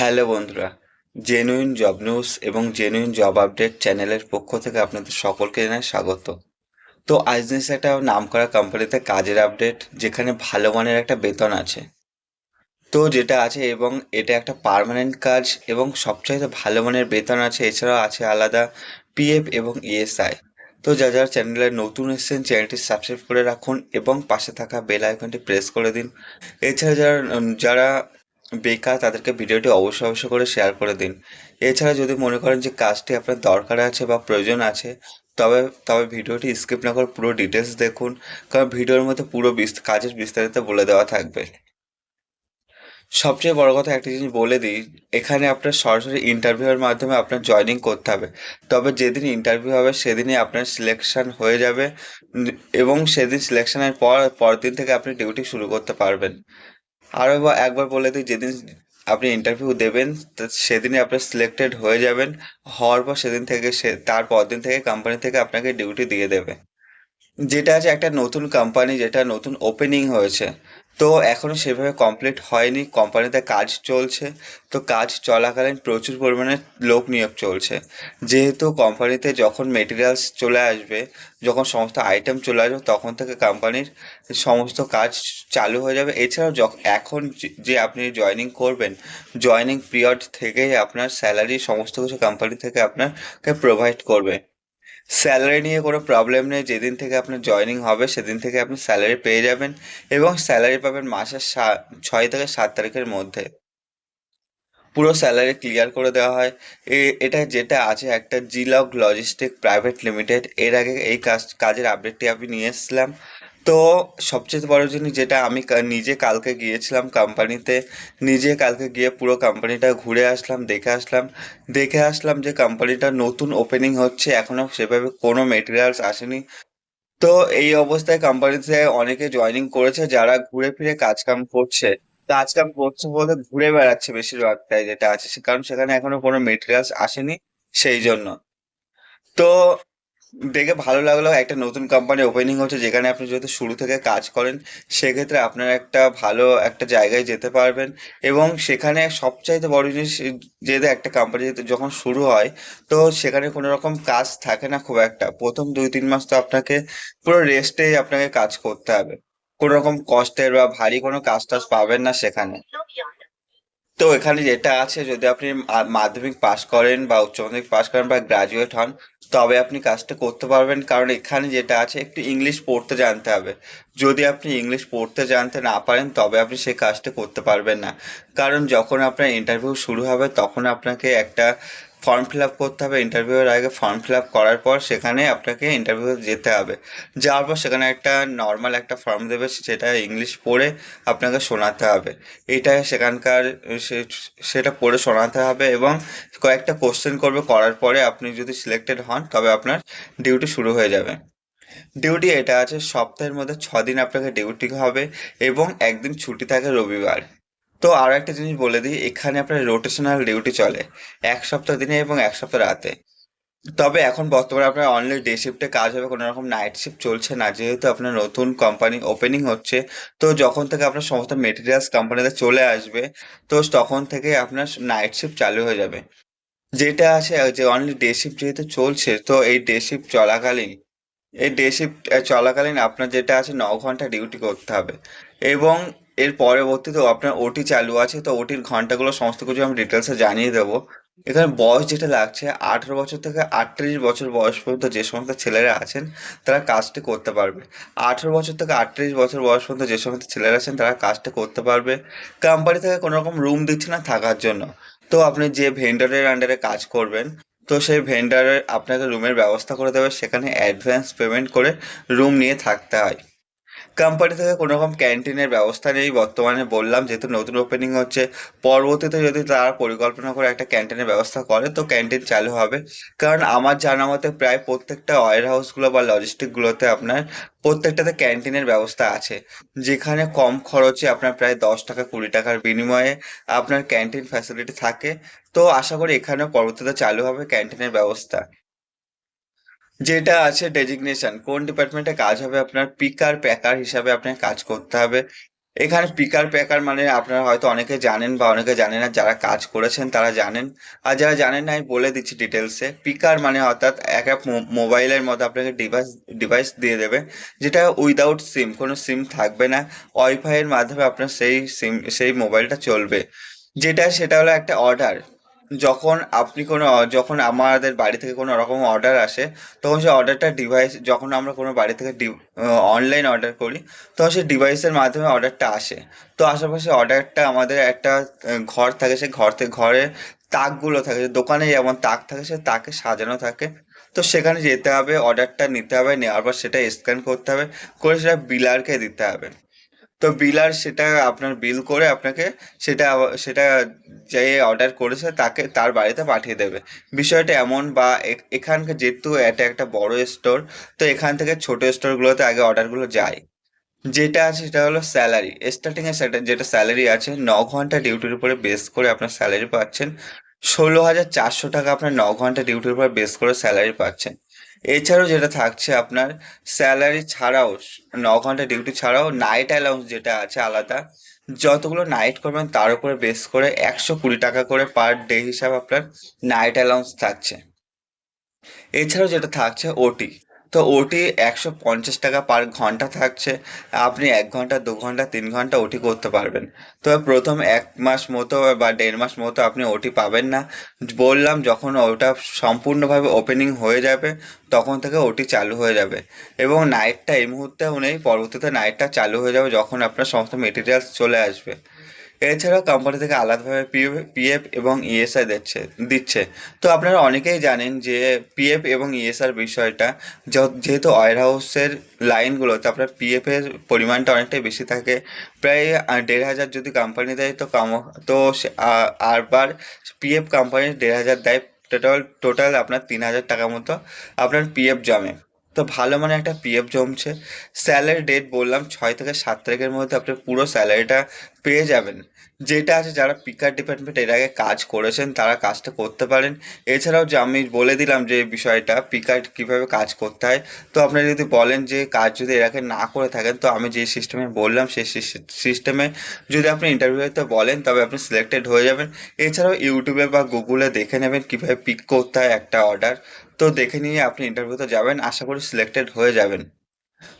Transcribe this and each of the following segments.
Hello বন্ধুরা genuine job news এবং genuine job update চ্যানেলের পক্ষ থেকে আপনাদের সকলকে জানাই স্বাগত। তো দিন একটা নামকরা কোম্পানিতে কাজের আপডেট যেখানে ভালো মানের একটা বেতন আছে। তো যেটা আছে এবং এটা একটা পার্মানেন্ট কাজ এবং সবচাইতে ভালো মানের বেতন আছে, এছাড়াও আছে আলাদা পিএফ এবং ইএসআই তো যা যারা চ্যানেলে নতুন এসেছেন, চ্যানেলটি সাবস্ক্রাইব করে রাখুন এবং পাশে থাকা বেল আইকনটি প্রেস করে দিন। এছাড়া যারা যারা বেকার, তাদেরকে ভিডিওটি অবশ্যই অবশ্যই করে শেয়ার করে দিন। এছাড়া যদি মনে করেন যে কাজটি আপনার দরকার আছে বা প্রয়োজন আছে, তবে তবে ভিডিওটি স্কিপ না করে পুরো ডিটেলস দেখুন, কারণ ভিডিওর মধ্যে পুরো কাজের বিস্তারিত বলে দেওয়া থাকবে। সবচেয়ে বড় কথা একটা জিনিস বলে দিই, এখানে আপনার সরাসরি ইন্টারভিউয়ের মাধ্যমে আপনার জয়েনিং করতে হবে। তবে যেদিন ইন্টারভিউ হবে, সেদিনই আপনার সিলেকশন হয়ে যাবে, এবং সেদিন সিলেকশনের পর, পরদিন থেকে আপনি ডিউটি শুরু করতে পারবেন। আরও একবার বলে দিই, যেদিন আপনি ইন্টারভিউ দেবেন সেদিনই আপনি সিলেক্টেড হয়ে যাবেন। হওয়ার পর সেদিন থেকে সে, তার পরদিন থেকে কোম্পানি থেকে আপনাকে ডিউটি দিয়ে দেবে। যেটা আছে একটা নতুন কোম্পানি যেটা নতুন ওপেনিং হয়েছে। তো এখনও সেভাবে কমপ্লিট হয়নি। কোম্পানিতে কাজ চলছে। তো কাজ চলাকালীন প্রচুর পরিমাণে লোক নিয়োগ চলছে। যেহেতু কোম্পানিতে যখন মেটেরিয়ালস চলে আসবে, যখন সমস্ত আইটেম চলে আসবে, তখন থেকে কোম্পানির সমস্ত কাজ চালু হয়ে যাবে। এছাড়াও যখ- এখন যে আপনি জয়েনিং করবেন জয়েনিং পিরিয়ড থেকেই আপনার স্যালারি সমস্ত কিছু কোম্পানি থেকে আপনাকে প্রোভাইড করবে। স্যালারি নিয়ে কোনো প্রবলেম নেই। যেদিন থেকে আপনার জয়নিং হবে, সেদিন থেকে আপনি স্যালারি পেয়ে যাবেন এবং স্যালারি পাবেন মাসের ছয় থেকে সাত তারিখের মধ্যে। পুরো স্যালারি ক্লিয়ার করে দেওয়া হয়। এটা যেটা আছে একটা জিলক লজিস্টিক প্রাইভেট লিমিটেড এর আগে এই কাজ, কাজের আপডেটটি আমি নিয়ে এসেছিলাম। তো সবচেয়ে বড় জিনিস যেটা আমি নিজে কালকে গিয়েছিলাম কোম্পানিতে, নিজে কালকে গিয়ে পুরো কোম্পানিটা ঘুরে আসলাম, দেখে আসলাম। দেখে আসলাম যে কোম্পানিটা নতুন ওপেনিং হচ্ছে, এখনও সেভাবে কোনো মেটেরিয়ালস আসেনি। তো এই অবস্থায় কোম্পানিতে অনেকে জয়েনিং করেছে যারা ঘুরে ফিরে কাজ কাম করছে। কাজ কাম করছে বলতে ঘুরে বেড়াচ্ছে বেশিরভাগটাই যেটা আছে কারণ সেখানে এখনও কোনো মেটেরিয়ালস আসেনি, সেই জন্য। তো দেখে ভালো লাগল, একটা নতুন কোম্পানি ওপেনিং হচ্ছে যেখানে আপনি যেহেতু শুরু থেকে কাজ করেন, সেক্ষেত্রে আপনার একটা ভালো একটা জায়গায় যেতে পারবেন এবং সেখানে সবচাইতে বড় জিনিস যেহেতু একটা কোম্পানি যখন শুরু হয়, তো সেখানে কোনো রকম কাজ থাকে না খুব একটা। প্রথম দুই তিন মাস তো আপনাকে পুরো রেস্টেই আপনাকে কাজ করতে হবে। কোনো রকম কষ্টের বা ভারী কোনো কাজ টাজ পাবেন না সেখানে। তো এখানে যেটা আছে, যদি আপনি মাধ্যমিক পাশ করেন বা উচ্চ মাধ্যমিক পাশ করেন বা গ্রাজুয়েট হন, তবে আপনি কাজটা করতে পারবেন। কারণ এখানে যেটা আছে, একটু ইংলিশ পড়তে জানতে হবে। যদি আপনি ইংলিশ পড়তে জানতে না পারেন, তবে আপনি সেই কাজটা করতে পারবেন না। কারণ যখন আপনার ইন্টারভিউ শুরু হবে, তখন আপনাকে একটা ফর্ম ফিল আপ করতে হবে ইন্টারভিউয়ের আগে ফর্ম ফিল আপ করার পর সেখানে আপনাকে ইন্টারভিউ যেতে হবে। যাওয়ার পর সেখানে একটা নর্মাল একটা ফর্ম দেবে, সেটা ইংলিশ পড়ে আপনাকে শোনাতে হবে। এটা সেখানকার সেটা পড়ে শোনাতে হবে এবং কয়েকটা কোশ্চেন করবে, করার পরে আপনি যদি সিলেক্টেড হন, তবে আপনার ডিউটি শুরু হয়ে যাবে। ডিউটি এটা আছে সপ্তাহের মধ্যে ছ দিন আপনাকে ডিউটি হবে এবং একদিন ছুটি থাকে রবিবার। তো আরও একটা জিনিস বলে দিই, এখানে আপনার রোটেশনাল ডিউটি চলে, এক সপ্তাহ দিনে এবং এক সপ্তাহ রাতে। তবে এখন বর্তমানে আপনার অনলি ডে শিফটে কাজ হবে, কোনো রকম নাইট শিফট চলছে না, যেহেতু আপনার নতুন কোম্পানি ওপেনিং হচ্ছে, তো যখন থেকে আপনার সমস্ত মেটেরিয়ালস কোম্পানিতে চলে আসবে, তো তখন থেকে আপনার নাইট শিফট চালু হয়ে যাবে। যেটা আছে যে অনলি ডে শিফট যেহেতু চলছে, তো এই ডে শিফট চলাকালীন, এই ডে শিফট চলাকালীন আপনার যেটা আছে, ন ঘণ্টা ডিউটি করতে হবে। এবং এর পরবর্তীতেও আপনার ওটি চালু আছে, তো ওটির ঘন্টাগুলো, সমস্ত কিছু আমি ডিটেলসে জানিয়ে দেবো। এখানে বয়স যেটা লাগছে, আঠারো বছর থেকে আটত্রিশ বছর বয়স পর্যন্ত যে সমস্ত ছেলেরা আছেন, তারা কাজটি করতে পারবে। আঠারো বছর থেকে আটত্রিশ বছর বয়স পর্যন্ত যে সমস্ত ছেলেরা আছেন, তারা কাজটা করতে পারবে। কোম্পানি থেকে কোনো রকম রুম দিচ্ছে না থাকার জন্য। তো আপনি যে ভেন্ডরের আন্ডারে কাজ করবেন, তো সেই ভেন্ডারের আপনাকে রুমের ব্যবস্থা করে দেবে। সেখানে অ্যাডভান্স পেমেন্ট করে রুম নিয়ে থাকতে হয়। কোম্পানি থেকে কোনো রকম ক্যান্টিনের ব্যবস্থা নেই বর্তমানে বললাম, যেহেতু নতুন ওপেনিং হচ্ছে, পরবর্তীতে যদি তারা পরিকল্পনা করে একটা ক্যান্টিনের ব্যবস্থা করে, তো ক্যান্টিন চালু হবে। কারণ আমার জানা মতে প্রায় প্রত্যেকটা ওয়ার হাউসগুলো বা লজিস্টিকগুলোতে আপনার প্রত্যেকটাতে ক্যান্টিনের ব্যবস্থা আছে। যেখানে কম খরচে আপনার প্রায় দশ টাকা কুড়ি টাকার বিনিময়ে আপনার ক্যান্টিন ফ্যাসিলিটি থাকে। তো আশা করি এখানেও পরবর্তীতে চালু হবে ক্যান্টিনের ব্যবস্থা। যেটা আছে ডেজিগনেশন কোন ডিপার্টমেন্টে কাজ হবে, আপনার পিকার প্যাকার হিসাবে আপনাকে কাজ করতে হবে। এখানে পিকার প্যাকার মানে আপনারা হয়তো অনেকে জানেন বা অনেকে জানেন না, যারা কাজ করেছেন তারা জানেন। আর যারা জানেন না, আমি বলে দিচ্ছি ডিটেলসে পিকার মানে অর্থাৎ এক এক মোবাইলের মধ্যে আপনাকে ডিভাইস ডিভাইস দিয়ে দেবে, যেটা উইদাউট সিম কোনো সিম থাকবে না। ওয়াইফাই এর মাধ্যমে আপনার সেই সিম সেই মোবাইলটা চলবে। যেটা, সেটা হলো একটা অর্ডার যখন আপনি কোনো, যখন আমাদের বাড়ি থেকে কোনো রকম অর্ডার আসে, তখন সেই অর্ডারটা ডিভাইস যখন আমরা কোনো বাড়ি থেকে অনলাইন অর্ডার করি তখন সেই ডিভাইসের মাধ্যমে অর্ডারটা আসে। তো আশেপাশে অর্ডারটা আমাদের একটা ঘর থাকে, সেই ঘর থেকে ঘরে তাকগুলো থাকে দোকানে যেমন তাক থাকে সে তাকে সাজানো থাকে। তো সেখানে যেতে হবে অর্ডারটা নিতে হবে, নেওয়ার পর সেটা স্ক্যান করতে হবে, করে সেটা বিলারকে দিতে হবে। তো বিলার সেটা আপনার বিল করে আপনাকে সেটা সেটা যে অর্ডার করেছে তাকে তার বাড়িতে পাঠিয়ে দেবে। বিষয়টা এমন বা এখানকার যেহেতু এটা একটা বড় স্টোর তো এখান থেকে ছোট স্টোরগুলোতে আগে অর্ডারগুলো যায়। যেটা আছে সেটা হলো স্যালারি স্টার্টিং এ সেটা, যেটা স্যালারি আছে, ন ঘণ্টা ডিউটির উপরে বেস করে আপনার স্যালারি পাচ্ছেন। ষোলো হাজার চারশো টাকা আপনার ন ঘণ্টা ডিউটির উপর বেস করে স্যালারি পাচ্ছেন। এছাড়াও যেটা থাকছে আপনার স্যালারি ছাড়াও ন ঘণ্টা ডিউটি ছাড়াও নাইট অ্যালাউন্স যেটা আছে আলাদা, যতগুলো নাইট করবেন তার উপরে বেস করে একশো কুড়ি টাকা করে পার ডে হিসাবে আপনার নাইট অ্যালাউন্স থাকছে। এছাড়াও যেটা থাকছে ওটি তো ওটি একশো পঞ্চাশ টাকা পার ঘণ্টা থাকছে। আপনি এক ঘণ্টা, দু ঘণ্টা, তিন ঘণ্টা ওটি করতে পারবেন। তো প্রথম এক মাস মতো বা দেড় মাস মতো আপনি ওটি পাবেন না। বললাম, যখন ওটা সম্পূর্ণভাবে ওপেনিং হয়ে যাবে, তখন থেকে ওটি চালু হয়ে যাবে। এবং নাইটটা এই মুহূর্তেও নেই পরবর্তীতে নাইটটা চালু হয়ে যাবে যখন আপনার সমস্ত মেটেরিয়ালস চলে আসবে। এছাড়াও কোম্পানি থেকে আলাদাভাবে পিএফ এবং ইএসআই দিচ্ছে দিচ্ছে। তো আপনারা অনেকেই জানেন যে পিএফ এবং ইএসআর বিষয়টা যেহেতু ওয়ার হাউসের লাইনগুলোতে আপনার পিএফ এর পরিমাণটা অনেকটাই বেশি থাকে, প্রায় দেড় হাজার যদি কোম্পানি দেয়, তো কাম, তো আরবার পিএফ কোম্পানি দেড় হাজার দেয় টোটাল টোটাল আপনার তিন হাজার টাকা মতো আপনার পিএফ জমে। তো ভালো মানে একটা পিএফ জমছে। স্যালারি ডেট বললাম, ছয় থেকে সাত তারিখের মধ্যে আপনি পুরো স্যালারিটা পেয়ে যাবেন। যেটা আছে যারা পিকার ডিপার্টমেন্ট এর আগে কাজ করেছেন, তারা কাজটা করতে পারেন। এছাড়াও যে আমি বলে দিলাম যে বিষয়টা পিকার কীভাবে কাজ করতে হয়, তো আপনারা যদি বলেন যে কাজ যদি এর আগে না করে থাকেন, তো আমি যে সিস্টেমে বললাম, সেই সিস্টেমে যদি আপনি ইন্টারভিউতে বলেন, তবে আপনি সিলেক্টেড হয়ে যাবেন। এছাড়াও ইউটিউবে বা গুগলে দেখে নেবেন কীভাবে পিক করতে হয় একটা অর্ডার তো দেখে নিয়ে আপনি ইন্টারভিউতে যাবেন, আশা করি সিলেক্টেড হয়ে যাবেন।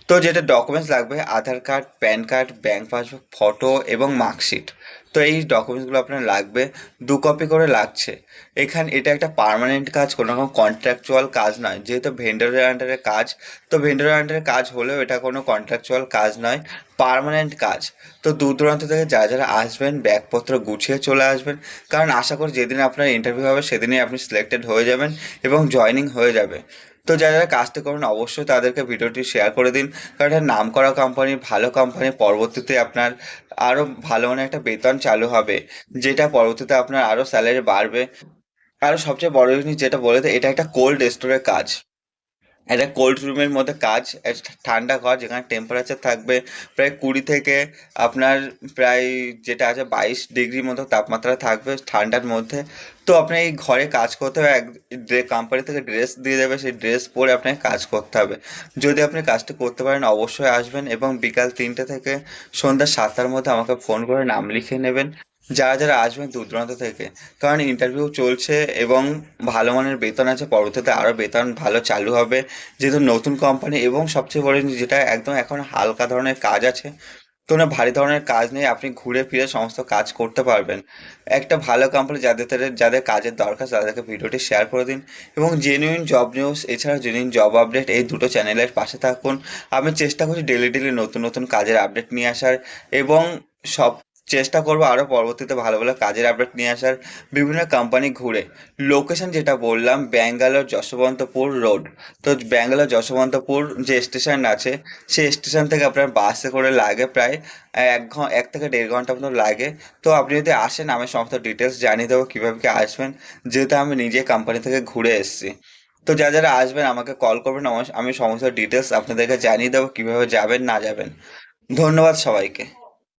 তো যেটা ডকুমেন্টস লাগবে, Aadhaar card PAN card bank passbook photo এবং মার্কশিট তো এই ডকুমেন্টসগুলো আপনার লাগবে, দু কপি করে লাগছে। এখানে, এটা একটা পার্মানেন্ট কাজ, কোনো রকম কন্ট্রাকচুয়াল কাজ নয়। যেহেতু ভেন্ডরের আন্ডারে কাজ, তো ভেন্ডরের আন্ডারে কাজ হলেও এটা কোনো কন্ট্রাকচুয়াল কাজ নয় পার্মানেন্ট কাজ। তো দূর দূরান্ত থেকে যারা যারা আসবেন, ব্যাগপত্র গুছিয়ে চলে আসবেন, কারণ আশা করি যেদিন আপনার ইন্টারভিউ হবে, সেদিনই আপনি সিলেক্টেড হয়ে যাবেন এবং জয়নিং হয়ে যাবে। তো যারা যারা কাজটা করবেন, অবশ্যই তাদেরকে ভিডিওটি শেয়ার করে দিন। কারণ এটা নাম করা কোম্পানি ভালো কোম্পানি পরবর্তীতে আপনার আরও ভালো মানে একটা বেতন চালু হবে, যেটা পরবর্তীতে আপনার আরও স্যালারি বাড়বে। আর সবচেয়ে বড় জিনিস যেটা বলে এটা একটা কোল্ড স্টোরের কাজ। একটা কোল্ড রুমের মধ্যে কাজ ঠান্ডা ঘর যেখানে টেম্পারেচার থাকবে প্রায় কুড়ি থেকে আপনার প্রায় যেটা আছে বাইশ ডিগ্রির মতো তাপমাত্রা থাকবে ঠান্ডার মধ্যে। তো আপনি এই ঘরে কাজ করতে হবে, এক কোম্পানি থেকে ড্রেস দিয়ে দেবে, সেই ড্রেস পরে আপনাকে কাজ করতে হবে। যদি আপনি কাজটা করতে পারেন অবশ্যই আসবেন এবং বিকাল তিনটে থেকে সন্ধ্যা সাতটার মধ্যে আমাকে ফোন করে নাম লিখে নেবেন। যারা যারা আসবেন দূর দূরান্ত থেকে। কারণ ইন্টারভিউ চলছে এবং ভালো মানের বেতন আছে, পরবর্তীতে আরও বেতন ভালো চালু হবে। যেহেতু নতুন কোম্পানি এবং সবচেয়ে বড় যেটা, একদম এখন হালকা ধরনের কাজ আছে। কোনো ভারী ধরনের কাজ নেই, আপনি ঘুরে ফিরে সমস্ত কাজ করতে পারবেন। একটা ভালো কোম্পানি যাদের যাদের কাজের দরকার, তাদেরকে ভিডিওটি শেয়ার করে দিন। এবং জেনুইন জব নিউজ এছাড়া জেনুইন জব আপডেট এই দুটো চ্যানেলের পাশে থাকুন। আমি চেষ্টা করছি ডেলি ডেলি নতুন নতুন কাজের আপডেট নিয়ে আসার। এবং সব চেষ্টা করব আরও পরবর্তীতে ভালো ভালো কাজের আপডেট নিয়ে আসার। বিভিন্ন কোম্পানি ঘুরে। লোকেশন যেটা বললাম ব্যাঙ্গালোর যশবন্তপুর রোড তো ব্যাঙ্গালোর যশবন্তপুর যে স্টেশন আছে, সেই স্টেশন থেকে আপনার বাসে করে লাগে প্রায় এক এক থেকে দেড় ঘণ্টা মতো লাগে। তো আপনি যদি আসেন, আমি সমস্ত ডিটেলস জানিয়ে দেবো কীভাবে কি আসবেন। যেহেতু আমি নিজে কোম্পানি থেকে ঘুরে এসেছি। তো যারা যারা আসবেন, আমাকে কল করবেন আমি সমস্ত ডিটেলস আপনাদেরকে জানিয়ে দেবো কীভাবে যাবেন, না যাবেন। ধন্যবাদ সবাইকে।